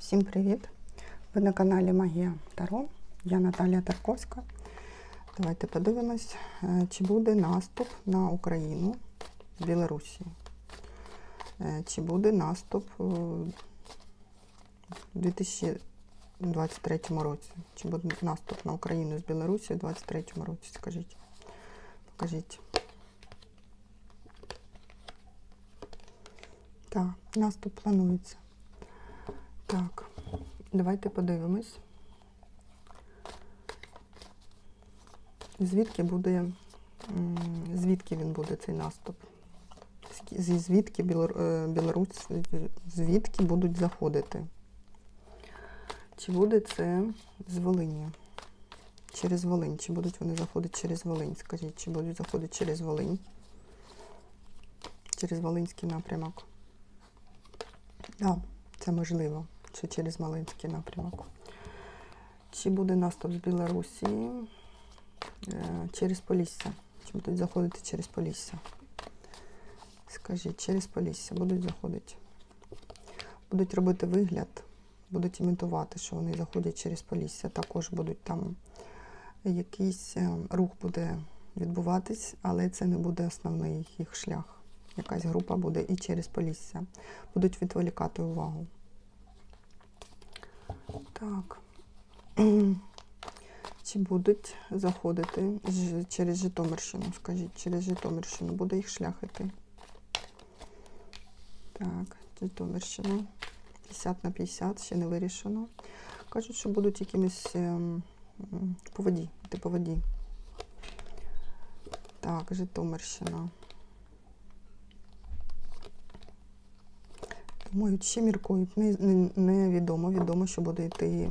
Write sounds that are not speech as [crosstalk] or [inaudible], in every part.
Всім привіт! Ви на каналі Магія Таро. Я Наталія Тарковська. Давайте подивимось, е, чи буде наступ на Україну з Білорусі. Е, Чи буде наступ е, у 2023 році? Чи буде наступ на Україну з Білорусі у 2023 році? Скажіть. Покажіть. Так, наступ планується. Так, давайте подивимось. Звідки буде, звідки він буде цей наступ? Звідки е, Білорусь, звідки будуть заходити? Чи буде це з Волині? Через Волинь. Чи будуть вони заходити через Волинь? Скажіть, чи будуть заходити через Волинь? Через Волинський напрямок? Так, це можливо, чи через Малинський напрямок. Чи буде наступ з Білорусі е, через Полісся? Чи будуть заходити через Полісся? Скажіть, через Полісся будуть заходити. Будуть робити вигляд, будуть імітувати, що вони заходять через Полісся. Також будуть там якийсь е, рух буде відбуватись, але це не буде основний їх шлях. Якась група буде і через Полісся. Будуть відволікати увагу. Так. [clears throat] Чи будуть заходити через Житомирщину? Скажіть, через Житомирщину буде їх шлях іти? Так, Житомирщина. 50 на 50, ще не вирішено. Кажуть, що будуть якимись ем, по воді, йти по воді. Так, Житомирщина. Думають, ще міркують. Не, не, невідомо. Відомо, що буде йти,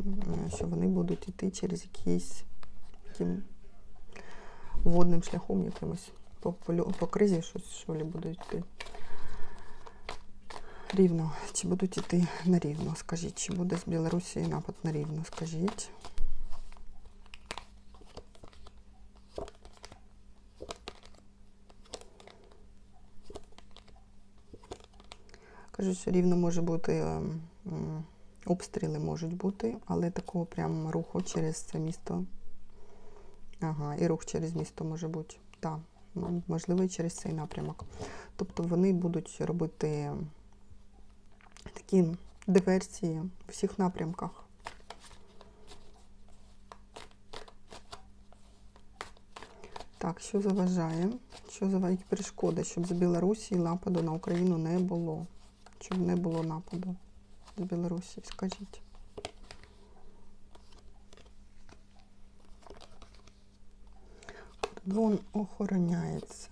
що вони будуть йти через якийсь таким водним шляхом якимось. По, по, по кризі щось що ли будуть йти. Рівно. Чи будуть йти на рівно? Скажіть, чи буде з Білорусі напад на рівно? Скажіть. Кажуть, рівно може бути ем, обстріли можуть бути, але такого прямо руху через це місто. Ага, і рух через місто може бути. Так, м, можливо, і через цей напрямок. Тобто вони будуть робити такі диверсії в всіх напрямках. Так, що заважає? Що заважає перешкоди, щоб з Білорусі нападу на Україну не було? Щоб не було нападу з Білорусі, скажіть. Кордон охороняється.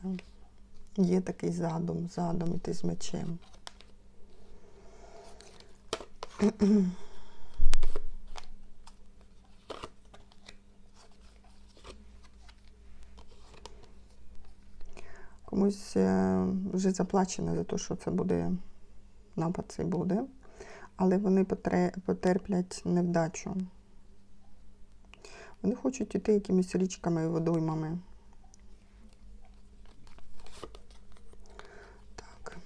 Є такий задум, задум іти з мечем. Комусь е, вже заплачено за те, що це буде напад цей буде, але вони потерплять невдачу. Вони хочуть іти якимись річками і водоймами. Так.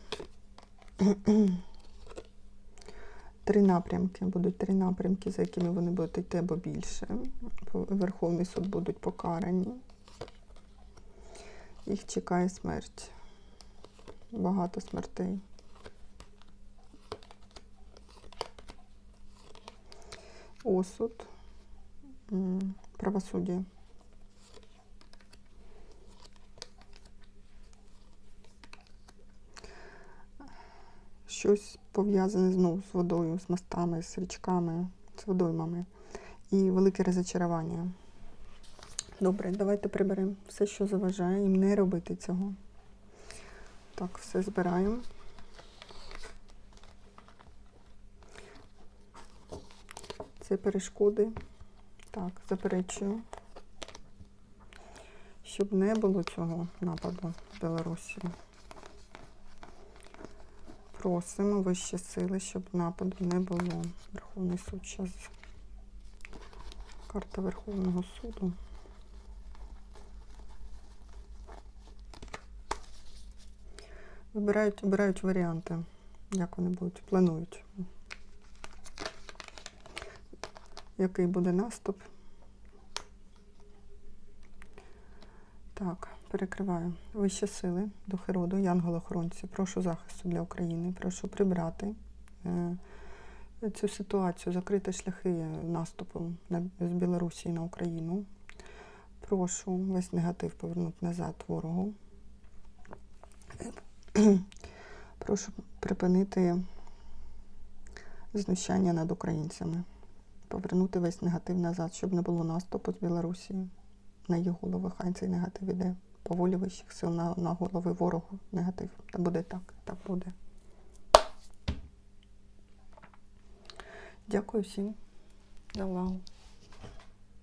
[clears throat] Три напрямки. Будуть три напрямки, за якими вони будуть йти або більше. Верховний суд будуть покарані. Їх чекає смерть. Багато смертей. Осуд. Правосуддя. Щось пов'язане знову з водою, з мостами, з річками, з водоймами. І велике розочарування. Добре, давайте приберемо все, що заважає їм не робити цього. Так, все збираємо. Це перешкоди. Так, заперечую. Щоб не було цього нападу в Білорусі. Просимо вищі сили, щоб нападу не було. Верховний суд зараз. Карта Верховного суду. Вибирають, обирають варіанти, як вони будуть, планують. Який буде наступ. Так, перекриваю. Вищі сили, духи роду, янголи-охоронці. Прошу захисту для України. Прошу прибрати е, цю ситуацію, закрити шляхи наступу на, з Білорусі на Україну. Прошу весь негатив повернути назад ворогу. Прошу припинити знущання над українцями. Повернути весь негатив назад, щоб не було наступу з Білорусі на їх голови. Хай цей негатив іде по волі вищих сил на, на голови ворогу. Негатив. Та буде так, так буде. Дякую всім за увагу.